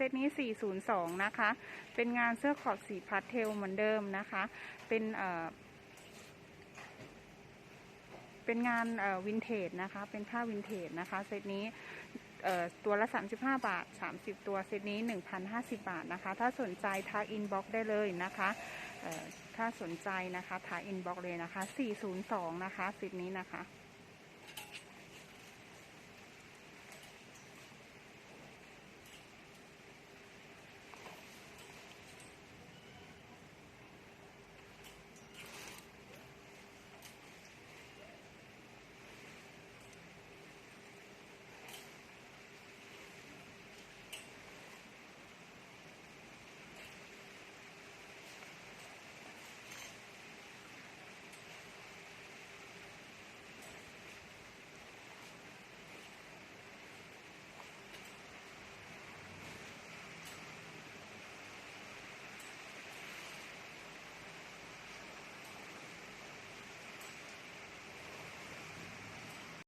ซตนี้ 402 นะคะ เป็นงานเสื้อขอบสีพาสเทลเหมือนเดิมนะคะ เป็นเอ่อเป็นงานเอ่อวินเทจนะคะ เป็นผ้าวินเทจนะคะ เซตนี้เอ่อตัวละ 35 บาท 30 ตัว เซตนี้ 1,050 บาทนะคะ ถ้าสนใจทักอินบ็อกได้เลยนะคะเอ่อถ้าสนใจนะคะทักอินบ็อกเลยนะคะ 402 นะคะ เซตนี้นะคะ